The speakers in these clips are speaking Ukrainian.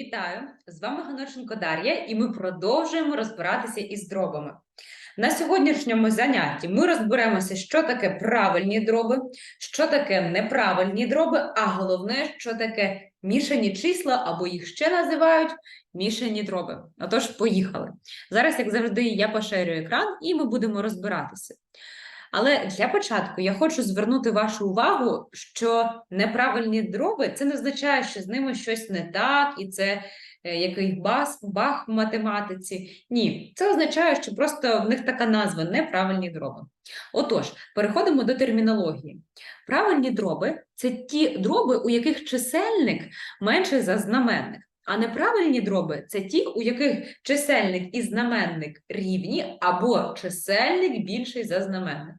Вітаю! З вами Ганошенко Дар'я, і ми продовжуємо розбиратися із дробами. На сьогоднішньому занятті ми розберемося, що таке правильні дроби, що таке неправильні дроби, а головне, що таке мішані числа, або їх ще називають мішані дроби. Отож, поїхали. Зараз, як завжди, я поширюю екран і ми будемо розбиратися. Але для початку я хочу звернути вашу увагу, що неправильні дроби це не означає, що з ними щось не так, і це е, якийсь бас, баг в математиці. Ні, це означає, що просто в них така назва неправильні дроби. Отож, переходимо до термінології. Правильні дроби це ті дроби, у яких чисельник менше за знаменник. А неправильні дроби це ті, у яких чисельник і знаменник рівні, або чисельник більший за знаменник.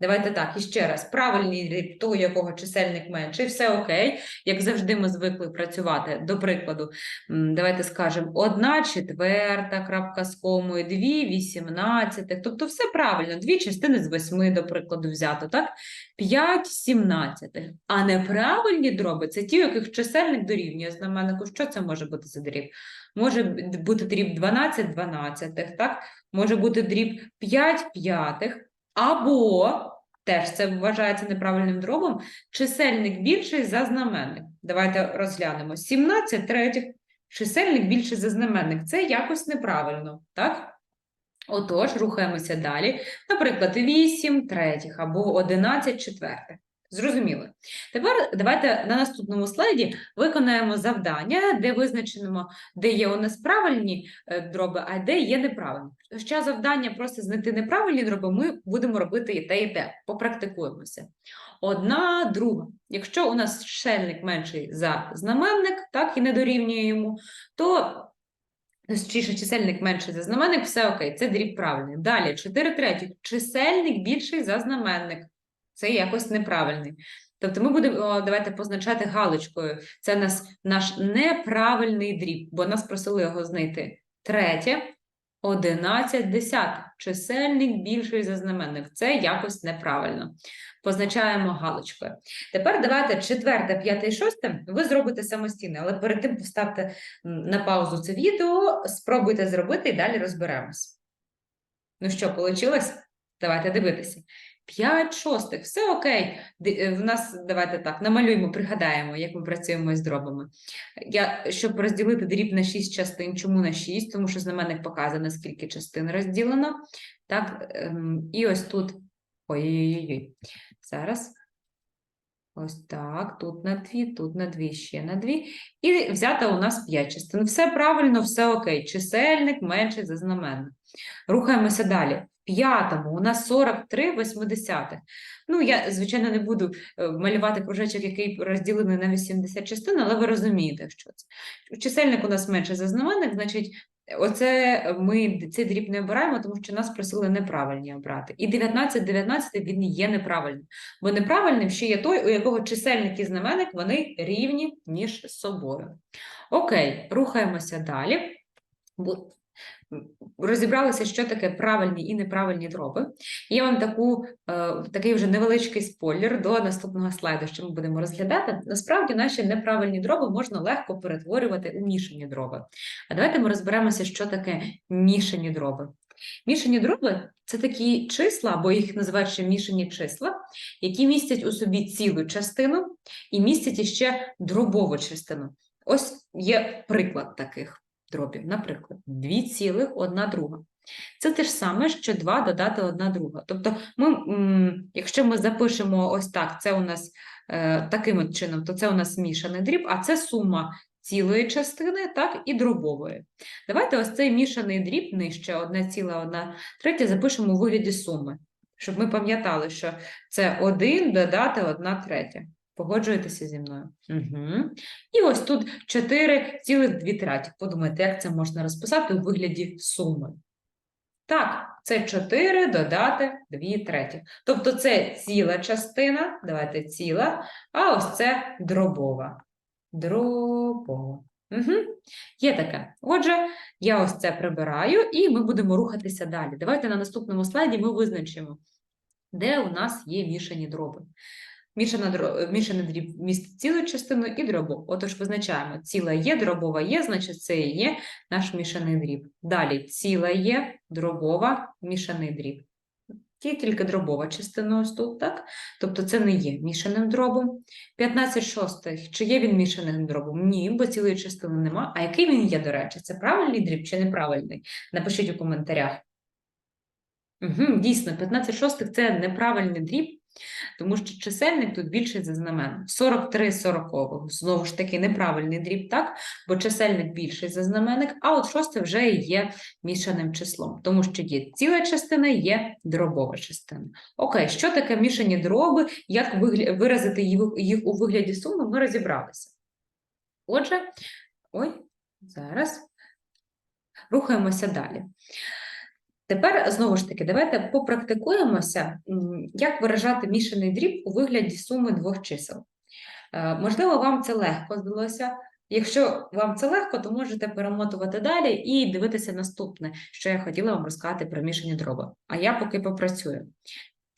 Давайте так, і ще раз. Правильний дріб того, якого чисельник менший, все окей. Як завжди, ми звикли працювати. До прикладу, давайте скажемо, 1 четверта, крапка з комою, 2 вісімнадцятих. Тобто все правильно, дві частини з восьми, до прикладу, взято, так? 5 сімнадцятих. А неправильні дроби це ті, у яких чисельник дорівнює знаменнику. Що це може бути за дріб? Може бути дріб 12 дванадцятих, так? Може бути дріб 5 п'ятих. Або теж це вважається неправильним дробом, чисельник більший за знаменник. Давайте розглянемо. 17 третіх, чисельник більший за знаменник. Це якось неправильно, так? Отож, рухаємося далі. Наприклад, 8 третіх або 11 четвертих. Зрозуміло. Тепер давайте на наступному слайді виконаємо завдання, де визначимо, де є у нас правильні е, дроби, а де є неправильні. Хоча завдання просто знайти неправильні дроби, ми будемо робити і те, і те. Попрактикуємося. Одна, друга. Якщо у нас чисельник менший за знаменник, так, і не дорівнює йому, то Точніше, чисельник менший за знаменник, все окей, це дріб правильний. Далі, 4 третіх. Чисельник більший за знаменник. Це якось неправильний. Тобто ми будемо давайте позначати галочкою. Це нас, наш неправильний дріб, бо нас просили його знайти. Третє, 11 десятих. Чисельник більший за знаменник. Це якось неправильно. Позначаємо галочкою. Тепер давайте четверте, п'яте і шосте ви зробите самостійно, але перед тим поставте на паузу це відео, спробуйте зробити і далі розберемось. Ну що, вийшло? Давайте дивитися. 5 шостих, все окей. Е, В нас давайте так намалюємо, пригадаємо, як ми працюємо з дробами. Я, щоб розділити дріб на 6 частин, чому на 6? Тому що знаменник показано, скільки частин розділено. Так, ем, і ось тут. Ой-ой-ой. Зараз. Ось так, тут на 2, тут на 2, ще на 2. І взято у нас 5 частин. Все правильно, все окей. Чисельник менший за знаменник. Рухаємося далі. П'ятому у нас 43 восьмидесятих. Ну, я, звичайно, не буду е, малювати кружечок, який розділений на 80 частин, але ви розумієте, що це. Чисельник у нас менше за знаменник, значить, оце ми цей дріб не обираємо, тому що нас просили неправильні обрати. І 19, 19 він є неправильним. Бо неправильним ще є той, у якого чисельник і знаменник вони рівні між собою. Окей, рухаємося далі. Розібралися, що таке правильні і неправильні дроби. Є вам таку, е, такий вже невеличкий спойлер до наступного слайду, що ми будемо розглядати. Насправді, наші неправильні дроби можна легко перетворювати у мішані дроби. А давайте ми розберемося, що таке мішані дроби. Мішані дроби це такі числа, або їх називають ще мішані числа, які містять у собі цілу частину і містять іще дробову частину. Ось є приклад таких дробів. Наприклад, 2 цілих одна друга. Це те ж саме, що 2 додати одна друга. Тобто, ми, якщо ми запишемо ось так, це у нас е, таким чином, то це у нас мішаний дріб, а це сума цілої частини, так, і дробової. Давайте ось цей мішаний дріб нижче, 1,1 третя, запишемо у вигляді суми, щоб ми пам'ятали, що це 1 додати 1 третя. Погоджуєтеся зі мною? Угу. І ось тут 4,2 треті. Подумайте, як це можна розписати у вигляді суми. Так, це 4 додати 2 треті. Тобто це ціла частина, давайте ціла, а ось це дробова. Дробова. Угу. Є таке. Отже, я ось це прибираю, і ми будемо рухатися далі. Давайте на наступному слайді ми визначимо, де у нас є мішані дроби. Мішана дро- мішаний дріб містить цілу частину і дробову. Отож, визначаємо, ціла є, дробова є, значить це і є наш мішаний дріб. Далі ціла є, дробова, мішаний дріб. Є тільки дробова частина ось тут, так? Тобто це не є мішаним дробом. 15 шостих. Чи є він мішаним дробом? Ні, бо цілої частини нема. А який він є, до речі? Це правильний дріб чи неправильний? Напишіть у коментарях. Угу, дійсно, 15 шостих це неправильний дріб, тому що чисельник тут більший за знаменник. 43 сорокових. Знову ж таки, неправильний дріб, так? Бо чисельник більший за знаменник, а от шосте вже є мішаним числом, тому що є ціла частина, є дробова частина. Окей, що таке мішані дроби, як виразити їх у вигляді суми, ми розібралися. Отже, ой, зараз рухаємося далі. Тепер знову ж таки, давайте попрактикуємося, як виражати мішаний дріб у вигляді суми двох чисел. Е, Можливо, вам це легко здалося. Якщо вам це легко, то можете перемотувати далі і дивитися наступне, що я хотіла вам розказати про мішані дроби. А я поки попрацюю.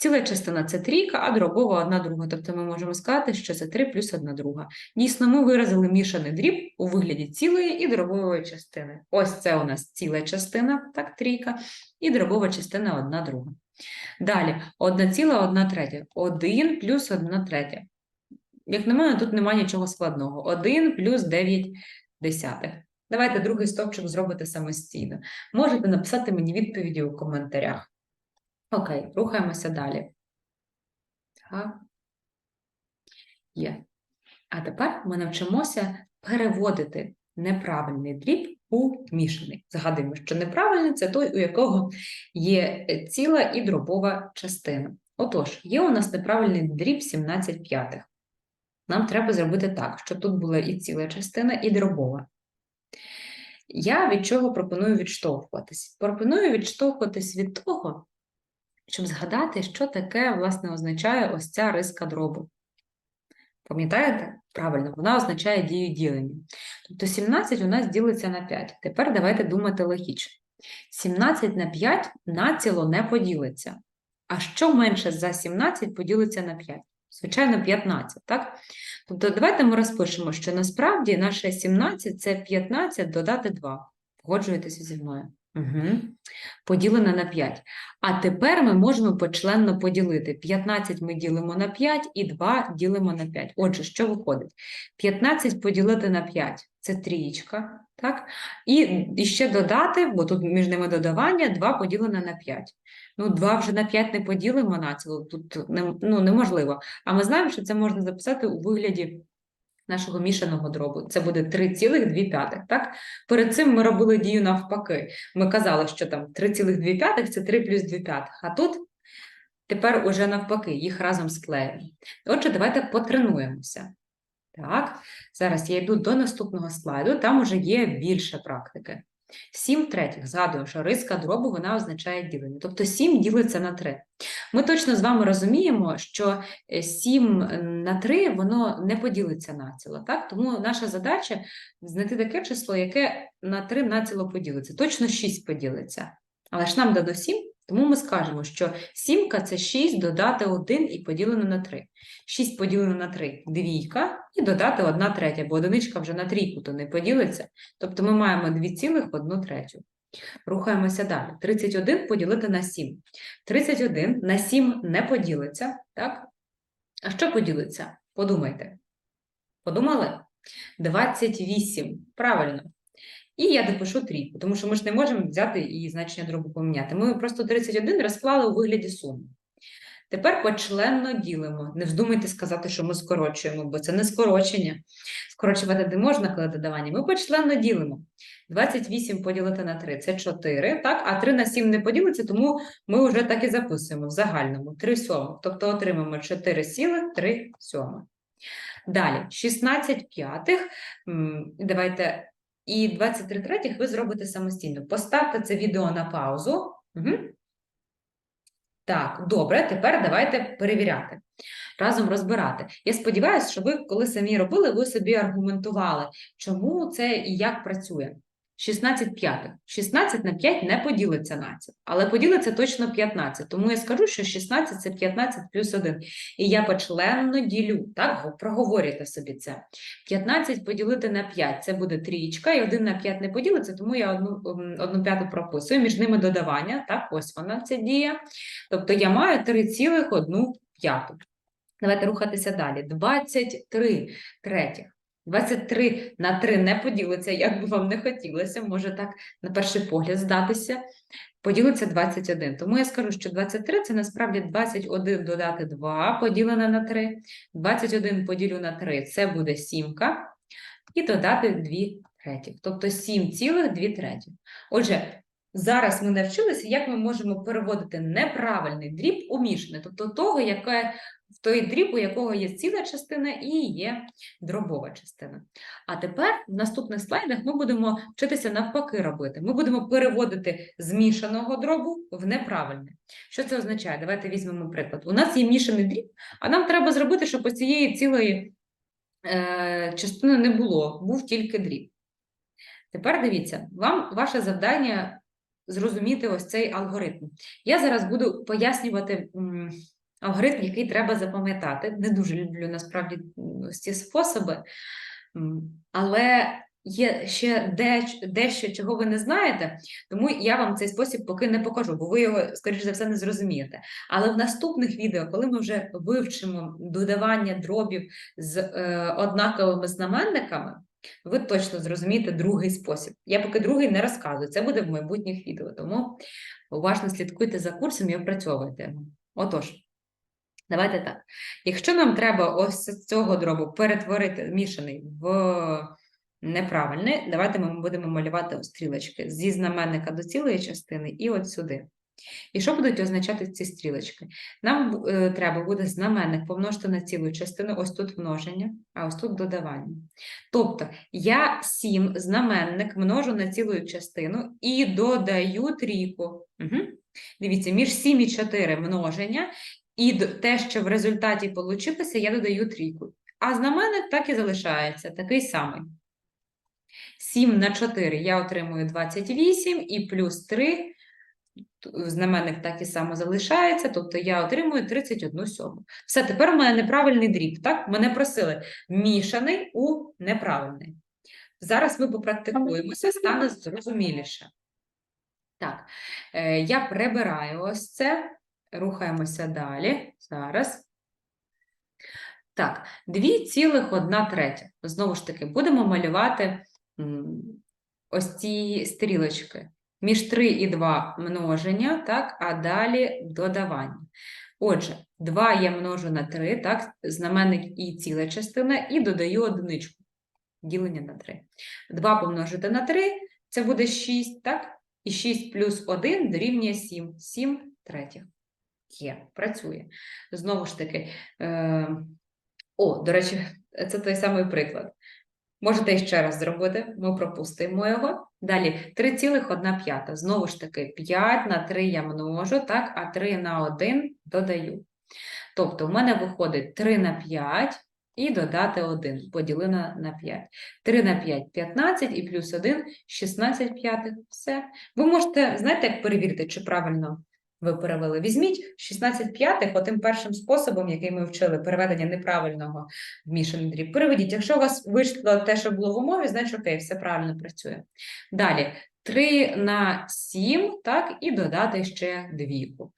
Ціла частина це трійка, а дробова одна друга. Тобто ми можемо сказати, що це 3 плюс одна друга. Дійсно, ми виразили мішаний дріб у вигляді цілої і дробової частини. Ось це у нас ціла частина, так, трійка, і дробова частина одна друга. Далі, одна ціла, одна третя. 1 плюс одна третя. Як на мене, тут немає нічого складного. 1 плюс 9 десятих. Давайте другий стовпчик зробити самостійно. Можете написати мені відповіді у коментарях. Окей, рухаємося далі. Так. Є. А тепер ми навчимося переводити неправильний дріб у мішаний. Згадуємо, що неправильний це той, у якого є е, ціла і дробова частина. Отож, є у нас неправильний дріб 17 п'ятих. Нам треба зробити так, щоб тут була і ціла частина, і дробова. Я від чого пропоную відштовхуватись? Пропоную відштовхуватись від того, щоб згадати, що таке, власне, означає ось ця риска дробу. Пам'ятаєте? Правильно, вона означає дію ділення. Тобто 17 у нас ділиться на 5. Тепер давайте думати логічно. 17 на 5 націло не поділиться. А що менше за 17 поділиться на 5? Звичайно, 15, так? Тобто давайте ми розпишемо, що насправді наше 17 – це 15 додати 2. Погоджуєтеся зі мною? Угу. Поділене на 5. А тепер ми можемо почленно поділити. 15 ми ділимо на 5 і 2 ділимо на 5. Отже, що виходить? 15 поділити на 5 – це трієчка, так? І, і ще додати, бо тут між ними додавання, 2 поділене на 5. Ну, 2 вже на 5 не поділимо націло, тут не, ну, неможливо. А ми знаємо, що це можна записати у вигляді нашого мішаного дробу. Це буде 3,2, так? Перед цим ми робили дію навпаки. Ми казали, що там 3,2 – це 3 плюс 2 п'ятих. А тут тепер уже навпаки, їх разом склеїмо. Отже, давайте потренуємося. Так, зараз я йду до наступного слайду, там уже є більше практики. 7 третіх, згадую, що риска дробу вона означає ділення. Тобто 7 ділиться на 3. Ми точно з вами розуміємо, що 7 на 3 воно не поділиться націло. Так? Тому наша задача знайти таке число, яке на 3 націло поділиться. Точно 6 поділиться. Але ж нам дано 7, тому ми скажемо, що сімка це 6 додати 1 і поділено на 3. 6 поділено на 3 – двійка, і додати 1 третя, бо одиничка вже на трійку то не поділиться. Тобто ми маємо 2,1 третю. Рухаємося далі. 31 поділити на 7. 31 на 7 не поділиться, так? А що поділиться? Подумайте. Подумали? 28. Правильно. І я допишу трійку, тому що ми ж не можемо взяти і значення дробу поміняти. Ми просто 31 розклали у вигляді суми. Тепер почленно ділимо. Не вздумайте сказати, що ми скорочуємо, бо це не скорочення. Скорочувати не можна, коли додавання. Ми почленно ділимо. 28 поділити на 3 – це 4, так? а 3 на 7 не поділиться, тому ми вже так і записуємо в загальному. 3 сьомих. Тобто отримаємо 4 сілих, 3 сьомих. Далі, 16 п'ятих. Давайте і 23 третіх ви зробите самостійно. Поставте це відео на паузу. Угу. Так, добре, тепер давайте перевіряти, разом розбирати. Я сподіваюся, що ви, коли самі робили, ви собі аргументували, чому це і як працює. 16 п'ятих. 16 на 5 не поділиться нація, але поділиться точно 15. Тому я скажу, що 16 це 15 плюс 1. І я почленно ділю, так, проговорюйте собі це. 15 поділити на 5 це буде трієчка, і 1 на 5 не поділиться, тому я одну, м, одну п'яту прописую. Між ними додавання, так, ось вона ця дія. Тобто я маю 3,1 п'яту. Давайте рухатися далі. 23 третіх. 23 на 3 не поділиться, як би вам не хотілося, може так на перший погляд здатися. Поділиться 21. Тому я скажу, що 23 це насправді 21 додати 2 поділене на 3. 21 поділю на 3 це буде сімка. І додати 2 третіх. Тобто 7,2 третіх. Отже, зараз ми навчилися, як ми можемо переводити неправильний дріб у мішаний, тобто того, яке той дріб, у якого є ціла частина і є дробова частина. А тепер в наступних слайдах ми будемо вчитися навпаки робити. Ми будемо переводити змішаного дробу в неправильний. Що це означає? Давайте візьмемо приклад. У нас є мішаний дріб, а нам треба зробити, щоб ось цієї цілої е, частини не було, був тільки дріб. Тепер дивіться, вам ваше завдання зрозуміти ось цей алгоритм. Я зараз буду пояснювати алгоритм, який треба запам'ятати. Не дуже люблю насправді ці способи, але є ще дещо, чого ви не знаєте, тому я вам цей спосіб поки не покажу, бо ви його, скоріш за все, не зрозумієте. Але в наступних відео, коли ми вже вивчимо додавання дробів з е, однаковими знаменниками, ви точно зрозумієте другий спосіб. Я поки другий не розказую, це буде в майбутніх відео, тому уважно слідкуйте за курсом і опрацьовуйте. Отож, давайте так. Якщо нам треба ось з цього дробу перетворити мішаний в неправильний, давайте ми будемо малювати стрілочки зі знаменника до цілої частини і от сюди. І що будуть означати ці стрілочки? Нам е, треба буде знаменник помножити на цілу частину, ось тут множення, а ось тут додавання. Тобто я 7 знаменник множу на цілу частину і додаю трійку. Угу. Дивіться, між 7 і 4 множення, і те, що в результаті получилося, я додаю трійку. А знаменник так і залишається, такий самий. 7 на 4 я отримую 28 і плюс 3 знаменник так і само залишається, тобто я отримую 31 сьому. Все, тепер у мене неправильний дріб, так? Мене просили мішаний у неправильний. Зараз ми попрактикуємося, стане зрозуміліше. Так, е, я прибираю ось це, рухаємося далі. Зараз. Так, 2,1 третя. Знову ж таки, будемо малювати ось ці стрілочки. Між 3 і 2 множення, так, а далі додавання. Отже, 2 я множу на 3, так, знаменник і ціла частина, і додаю одиничку. Ділення на 3. 2 помножити на 3, це буде 6, так? І 6 плюс 1 дорівнює 7. 7 третіх. Є, працює. Знову ж таки, е, о, до речі, це той самий приклад. Можете ще раз зробити, ми пропустимо його. Далі 3,1. Знову ж таки, 5 на 3 я множу, так, а 3 на 1 додаю. Тобто, в мене виходить 3 на 5 і додати 1, поділена на 5. 3 на 5 – 15 і плюс 1 – 16 п'ятих. Все. Ви можете, знаєте, як перевірити, чи правильно ви перевели? Візьміть 16 п'ятих отим першим способом, який ми вчили, переведення неправильного в мішаний дріб. Переведіть. Якщо у вас вийшло те, що було в умові, значить окей, все правильно працює. Далі 3 на 7, так, і додати ще двійку.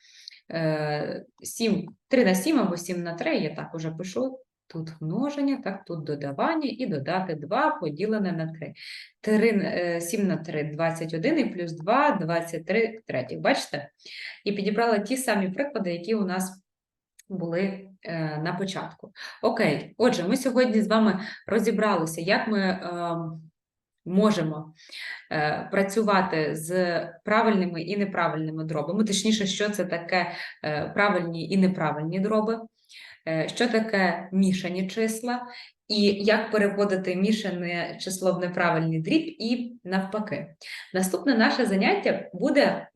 Е, 7, 3 на 7 або 7 на 3, я так уже пишу. Тут множення, так, тут додавання і додати 2 поділене на 3. 3 е, 7 на 3 – 21 і плюс 2 – 23 третіх. Бачите? І підібрала ті самі приклади, які у нас були е, на початку. Окей, отже, ми сьогодні з вами розібралися, як ми е, можемо е, працювати з правильними і неправильними дробами, точніше, що це таке е, правильні і неправильні дроби. Е, що таке мішані числа, і як переводити мішане число в неправильний дріб і навпаки. Наступне наше заняття буде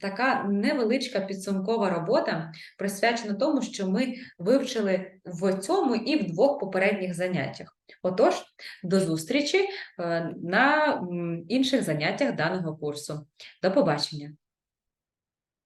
така невеличка підсумкова робота, присвячена тому, що ми вивчили в цьому і в двох попередніх заняттях. Отож, до зустрічі е, на інших заняттях даного курсу. До побачення!